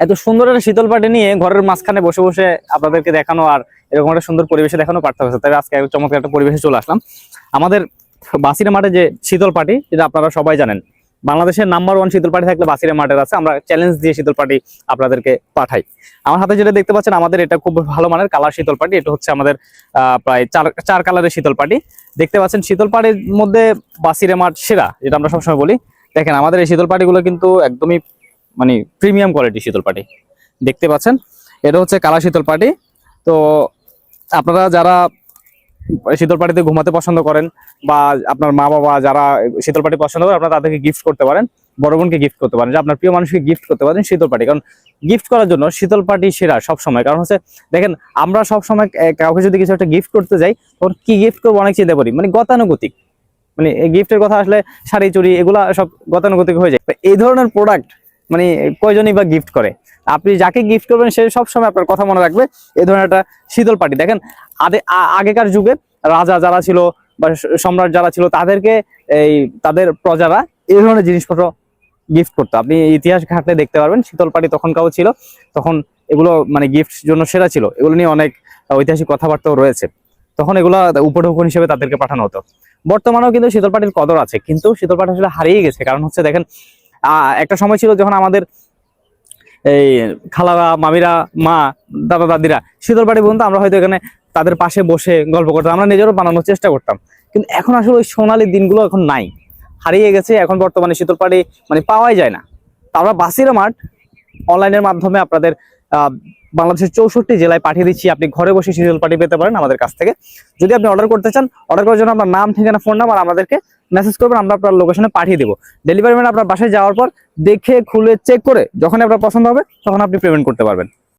এত সুন্দর একটা শীতল পাটি নিয়ে ঘরের মাঝখানে বসে বসে আপনাদেরকে দেখানো আর এরকম একটা সুন্দর পরিবেশে দেখানো পারতে হচ্ছে তবে আজকে চমৎকার একটা পরিবেশে চলে আসলাম। আমাদের বাসিরা মাঠে যে শীতল পাটি যেটা আপনারা সবাই জানেন। বাংলাদেশের নাম্বার ওয়ান শীতল পাটি থাকলে বাসিরা মাঠের আছে। আমরা চ্যালেঞ্জ দিয়ে শীতল পাটি আপনাদেরকে পাঠাই। আমার হাতে যেটা দেখতে পাচ্ছেন, আমাদের এটা খুব ভালো মানের কালার শীতল পাটি। এটা হচ্ছে আমাদের প্রায় চার চার কালারের শীতল পাটি। দেখতে পাচ্ছেন, শীতল পাটির মধ্যে বাসিরে মাঠ সেরা, যেটা আমরা সবসময় বলি। দেখেন, আমাদের এই শীতল পাটিগুলো কিন্তু একদমই মানে প্রিমিয়াম কোয়ালিটি শীতল পাটি। দেখতে পাচ্ছেন? এটা হচ্ছে কালা শীতল পাটি। তো আপনারা যারা শীতল পাটিতে ঘুমাতে পছন্দ করেন বা আপনার মা বাবা যারা শীতল পাটি পছন্দ করেন আপনারা তাদেরকে গিফট করতে পারেন। বড় বোনকে গিফট করতে পারেন। যে আপনার প্রিয় মানুষকে গিফট করতে পারেন শীতল পাটি। কারণ গিফট করার জন্য শীতল পাটি সেরা সব সময় কারণ হচ্ছে, দেখেন, আমরা সব সময় কাউকে যদি কিছু একটা গিফট করতে যাই, তখন কি গিফট করব অনেক চিন্তা করি। মানে গতানুগতিক। মানে গিফটের কথা আসলে শাড়ি, চুড়ি, এগুলা সব গতানুগতিক হয়ে যায়। এই ধরনের প্রোডাক্ট মানে কয়জনই বা গিফট করে। আপনি যাকে গিফট করবেন, সে সবসময় আপনার কথা মনে রাখবে। এই ধরনের একটা শীতল পার্টি দেখেন, আদে আগেকার যুগে রাজা যারা ছিল বা সম্রাট যারা ছিল, তাদেরকে এই তাদের প্রজারা এই ধরনের জিনিসপত্র গিফট করতো। আপনি ইতিহাস ঘাটলে দেখতে পারবেন, শীতল পাটি তখনকাও ছিল। তখন এগুলো মানে গিফট জন্য সেরা ছিল। এগুলো নিয়ে অনেক ঐতিহাসিক কথাবার্তাও রয়েছে। তখন এগুলো উপঢৌকন হিসেবে তাদেরকে পাঠানো হতো। বর্তমানেও কিন্তু শীতল পাটির কদর আছে। কিন্তু শীতল পাটি আসলে হারিয়ে গেছে। কারণ হচ্ছে, দেখেন একটা সময় ছিল যখন আমাদের এই খালারা, মামিরা, মা, দাদা, দাদিরা শীতল বাড়ি পর্যন্ত আমরা হয়তো এখানে তাদের পাশে বসে গল্প করতাম, আমরা নিজেরও বানানোর চেষ্টা করতাম। কিন্তু এখন আসলে ওই সোনালি দিনগুলো এখন নাই। হারিয়ে গেছে, এখন বর্তমানে শীতল পাটি মানে পাওয়াই যায় না। আমরা বাসিরা মাঠ অনলাইনের মাধ্যমে আপনাদের বাংলাদেশের চৌষট্টি জেলায় পাঠিয়ে দিচ্ছি। আপনি ঘরে বসে শীতল পাটি পেতে পারেন আমাদের কাছ থেকে। যদি আপনি অর্ডার করতে চান অর্ডার করার জন্য আপনার নাম, ঠিকানা ফোন নাম্বার আমাদেরকে মেসেজ করবেন, আমরা আপনার লোকেশনে পাঠিয়ে দেবো। ডেলিভারি ম্যান আপনার বাসায় যাওয়ার পর দেখে, খুলে চেক করে যখন আপনার পছন্দ হবে, তখন আপনি পেমেন্ট করতে পারবেন।